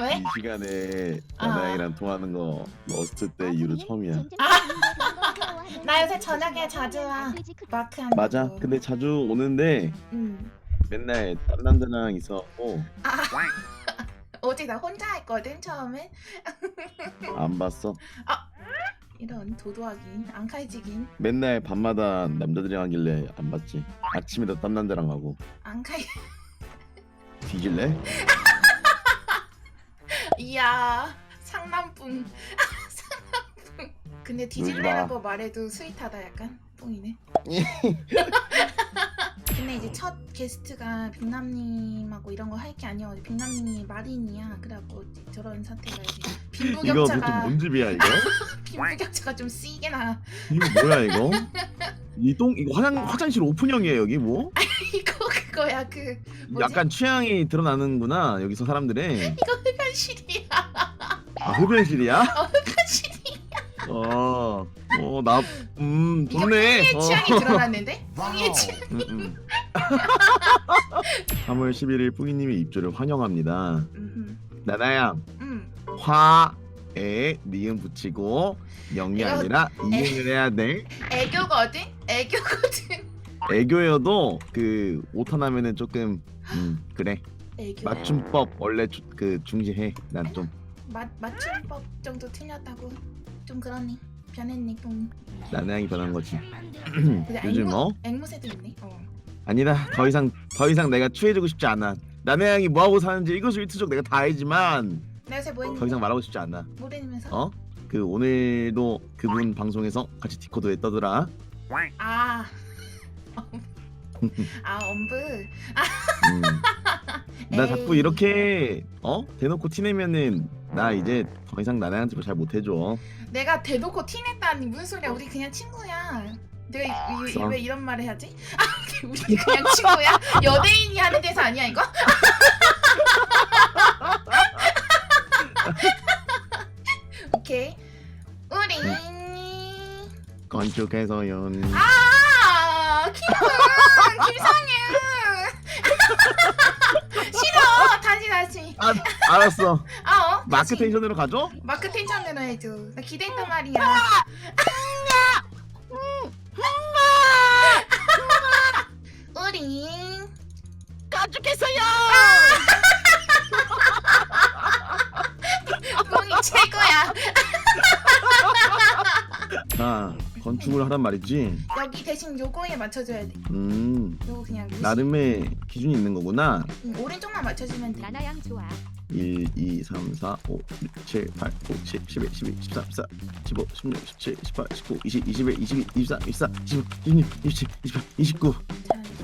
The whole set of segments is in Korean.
왜? 이 시간에 아. 나영이랑 통화하는 거 러스트 때 이후로 처음이야. 나 요새 저녁에 자주 와. 마크 한다고. 맞아. 근데 자주 오는데 음. 맨날 딴 남자랑 있어갖고 아. 어제 나 혼자 했거든 처음에. 안 봤어. 이런 도도하긴 안 칼지긴 맨날 밤마다 남자들이랑 하길래 안 봤지. 아침에도 딴 남자랑 하고 안 칼. 뒤질래? 이야 상남뿡. 상남뿡. 근데 뒤질래라고 말해도 스윗하다 약간 뿡이네. 근데 이제 첫 게스트가 빅남님하고 이런 거 할 게 아니어가지고 빅남님이 마린이야. 그래갖고 이제 저런 사태가 이제 이거 보통 빈부격차가 뭔 집이야 이거? 빈부격차가 좀 세게 나. 이거 뭐야 이거? 이 똥 이거 화장 화장실 오픈형이에요 여기 뭐? 이거 그 거야 그 뭐지? 약간 취향이 드러나는구나 여기서 사람들의 이거 흡연실이야. 아, 흡연실이야? 흡연실이. 어, 어, 나, 음, 이거 좋네. 뿡이의 어. 취향이 드러났는데? 뿡이의 취향. 음, 음. 3월 11일 뿌기님의 입조를 환영합니다. 나나야, 음. 화에 니은 붙이고 영이 이거- 아니라 이응을 해야 돼. 애교거든? 애교거든. 애교여도 그 오타나면은 조금 음 그래 애교. 맞춤법 원래 주, 그 중시해 난 좀 맞 맞춤법 정도 틀렸다고 좀 그러니 변했니 뿡. 나나양이 변한 거지. 근데 요즘 앵무- 뭐 앵무새도 있네. 어. 아니다 더 이상 더 이상 내가 취해주고 싶지 않아. 나나양이 뭐 하고 사는지 일거수일투족 내가 다 알지만 내가 요새 뭐 했는데? 더 이상 말하고 싶지 않아. 모르면서. 어? 그 오늘도 그분 방송에서 같이 디코드에 떠더라. 아. 아 엄브. 음. 나 자꾸 에이. 이렇게 어 대놓고 티내면은 나 이제 더 이상 나나양한테 잘 못해줘. 내가 대놓고 티냈다니 무슨 소리야? 우리 그냥 친구야. 내가 이, 이. 왜 이런 말을 해야지? 아, 우리 그냥 친구야? 연예인이 하는 데서 아니야 이거? 오케이. 우리 건축해서연. 아 김상윤 싫어 다시 다시 아 알았어. 아 어? 마크. 텐션으로 가죠? 마크 텐션으로 해줘 나 기대했단 말이야 우리 건축했어요. 뽕이 최고야 자 건축을 하란 말이지. 여기 대신 요거에 맞춰줘야 돼 음 요거 그냥 무시. 나름의 기준이 있는 거구나. 응, 오른쪽만 맞춰주면 돼 나나양 좋아. 1, 2, 3, 4, 5, 6, 7, 8, 9, 10, 11, 12, 13, 14, 15, 16, 17, 18, 19, 20, 21, 22, 23, 24, 25, 26, 27, 28, 29,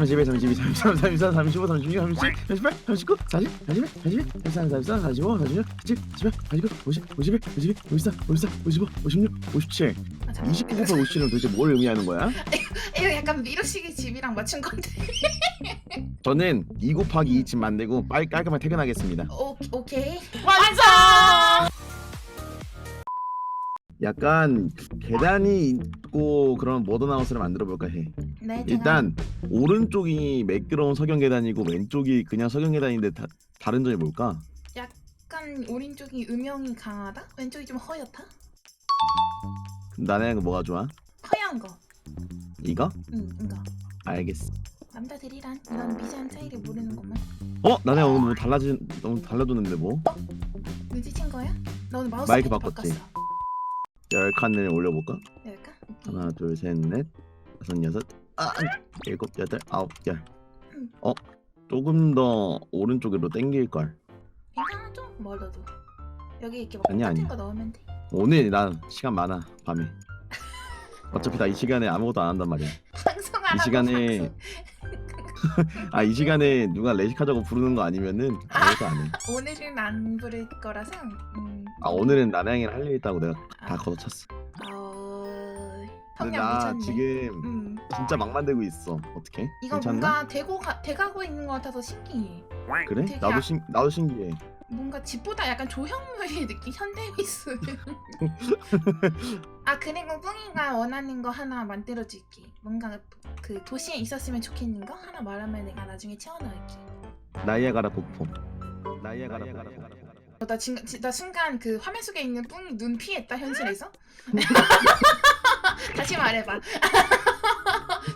31, 32, 33, 34, 35, 36, 37, 38, 39, 40, 41, 42, 43, 44, 45, 46, 47, 48, 49, 50, 51, 52, 53, 54, 55, 56, 57, 아, 잠깐만. 29부터 57은 도대체 뭘 의미하는 거야? 이거 약간 미로식의 집이랑 맞춘 건데 저는 2 곱하기 2집 만들고 빨리 깔끔하게 퇴근하겠습니다. 오, 오케이 완성. 약간 계단이 있고 그런 모던하우스를 만들어 볼까 해. 네 제가 일단 오른쪽이 매끄러운 석영 계단이고 왼쪽이 그냥 석영 계단인데 다, 다른 점이 뭘까? 약간 오른쪽이 음영이 강하다? 왼쪽이 좀 허옇다? 그럼 나는 뭐가 좋아? 허연 거 이거? 응, 이거 알겠어. 남자들이란 이런 미세한 차이를 모르는 것만 어? 나네 오늘 뭐 달라진 너무 달라졌는데 뭐? 눈치챈 거야? 너 오늘 마우스 마이크 바꿨지? 바꿨어. 열 칸을 올려볼까? 열까? 오케이. 하나 둘 셋 넷 다섯 여섯 아 일곱 여덟 아홉 열. 음. 어? 조금 더 오른쪽으로 당길 걸. 괜찮아 좀 멀어도 여기 이렇게 막 아니야, 똑같은 아니야. 거 넣으면 돼 오늘 난 시간 많아 밤에. 어차피 나 이 시간에 아무것도 안 한단 말이야. 방송하라고 이 시간에 방송. 아 이 시간에 누가 레식하자고 부르는 거 아니면은 아무것도 안 해. 오늘은 안 부를 거라서 음. 아 오늘은 나나양이랑 할일 있다고 내가 다 아, 걷어찼어. 어... 근데 나 미쳤네 지금 음. 진짜 막 만들고 있어. 어떻게? 이거 괜찮나? 뭔가 되고 가, 돼가고 있는 것 같아서 신기해 그래? 되게 나도 약- 신 나도 신기해. 뭔가 집보다 약간 조형물의 느낌 현대미술 아 그리고 뿡이가 원하는 거 하나 만들어줄게 뭔가 그 도시에 있었으면 좋겠는 거 하나 말하면 내가 나중에 채워넣을게 나이아가라 폭포. 나이아가라 폭포. 어, 나, 진, 진- 나 순간 그 화면 속에 있는 뿡이 눈 피했다 현실에서. 다시 말해봐.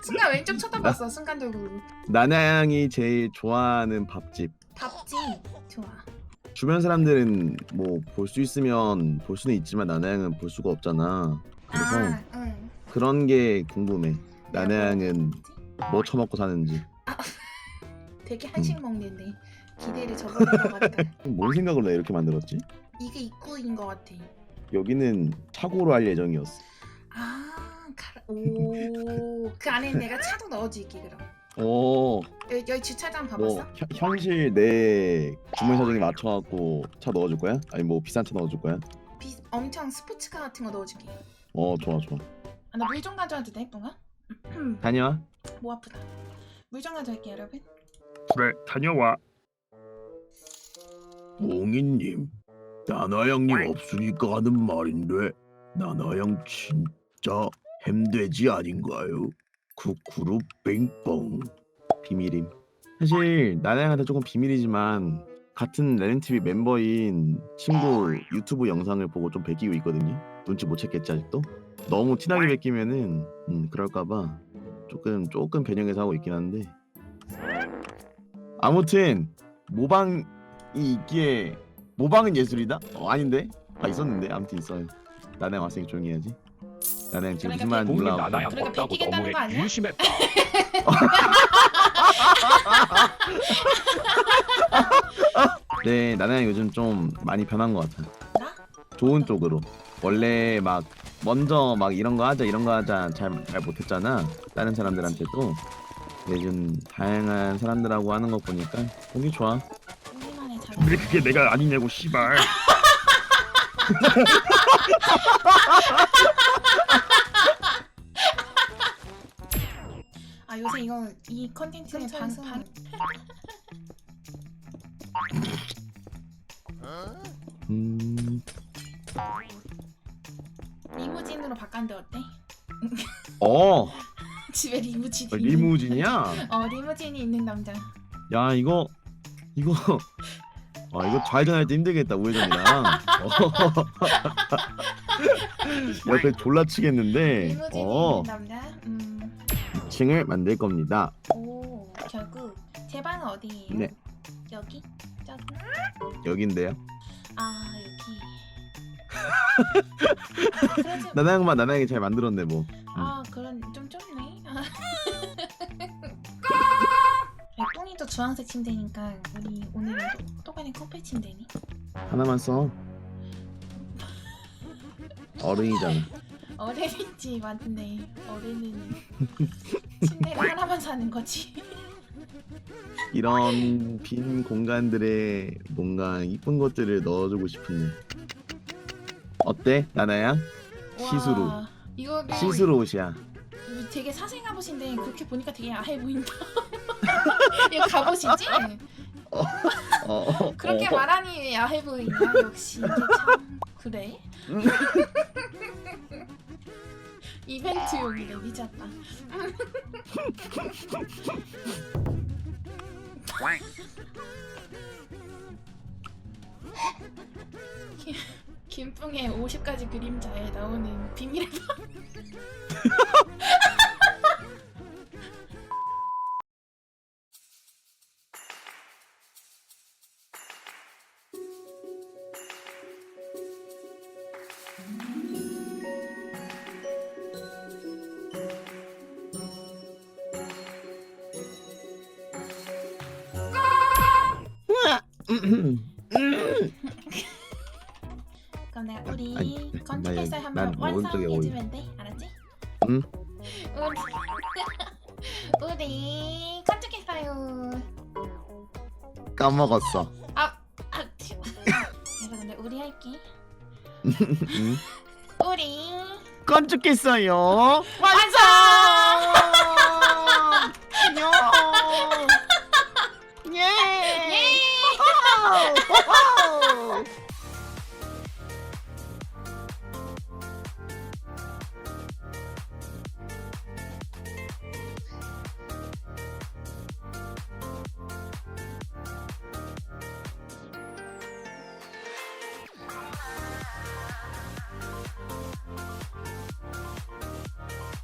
순간 왼쪽 쳐다봤어 순간적으로. 나나양이 제일 좋아하는 밥집. 밥집 좋아. 주변 사람들은 뭐 볼 수 있으면 볼 수는 있지만 나나양은 볼 수가 없잖아. 그래서 아, 응. 그런 게 궁금해. 나나양은 뭐 처먹고 사는지. 되게 한식 먹는데 기대를 저버린 것 같다. 뭔 생각으로 나 이렇게 만들었지? 이게 입구인 것 같아. 여기는 차고로 할 예정이었어. 아, 가라. 오, 그 안에 내가 차도 넣어줄게 그럼. 오, 여기, 여기 주차장 봐봤어? 뭐 현- 현실 내 주문 사정에 맞춰갖고 차 넣어줄 거야? 아니 뭐 비싼 차 넣어줄 거야? 비, 엄청 스포츠카 같은 거 넣어줄게. 어, 좋아 좋아. 아, 나 물 좀 가져와도 돼, 뽕아? 다녀와. 뭐 아프다. 물 좀 가져올게 여러분. 그래 다녀와 몽이님, 나나양님 없으니까 하는 말인데 나나양 진짜 햄돼지 아닌가요? 쿠쿠루 뺑뻥 비밀임. 사실 나나양한테 조금 비밀이지만 같은 레렌TV 멤버인 친구 유튜브 영상을 보고 좀 베끼고 있거든요. 눈치 못 챘겠지 아직도? 너무 티나게 베끼면은 음, 그럴까봐 조금 조금 변형해서 하고 있긴 한데 아무튼 모방이 있기에 모방은 예술이다? 어, 아닌데? 아 있었는데 아무튼 있어요. 나나양 왔으니까 조용히 해야지. 나나양 지금 그러니까 무슨 말인지 봉이 몰라. 나나양 그러니까 없다고 베끼겠다는 너무해 거 아니야? 유심했다 네, 나나양 요즘 좀 많이 변한 것 같아. 나? 좋은 쪽으로. 원래 막 먼저 막 이런 거 하자 이런 거 하자 잘 잘 못했잖아. 다른 사람들한테도. 근데 요즘 다양한 사람들하고 하는 거 보니까 보기 좋아. 우리만의 그게 내가 아니냐고 씨발 아 요새 이거 이 컨텐츠의 방 방. 음, 리무진으로 바꿨는데 어때? 어, 집에 리무진이. 리무진이야. 어 리무진이 있는 남자. 야 이거 이거 아 이거 좌회전할 때 힘들겠다 우회전이랑 어. 옆에 졸라 치겠는데 리무진이 어 있는 남자. 음. 2층을 만들 겁니다 오 결국 제 방은 어디예요? 네. 여기? 저기? 여긴데요 아 여기. 아, 그러지. 나나양만 나나양이 잘 만들었네 뭐 아 그런 좀 좁네. 아, 똥이도 주황색 침대니까 우리 오늘은 또- 또가니 커플 침대니? 하나만 써 어른이잖아 어른인지 맞네. 어른은 침대를 하나만 사는 거지. 이런 빈 공간들에 뭔가 이쁜 것들을 넣어주고 싶은데 어때 나나양 시스루 와, 이거를 시스루 옷이야 되게 사생 갑옷인데 그렇게 보니까 되게 야해 보인다. 이거 갑옷이지? 어, 어, 그렇게 어. 말하니 왜 야해 보이냐? 역시 이게 참 그래. 이벤트용이네 미쳤다. 김- 김풍의 50가지 그림자에 나오는 비밀의 방. 그럼 내가 우리 아니, 건축회사 난- 한번 오른쪽에 완성해주면 돼, 알았지? 응. 우리 우리 건축회사요. 까먹었어 아, 아, 내가 근데 우리 할게. 응? 우리 건축했어요 완성!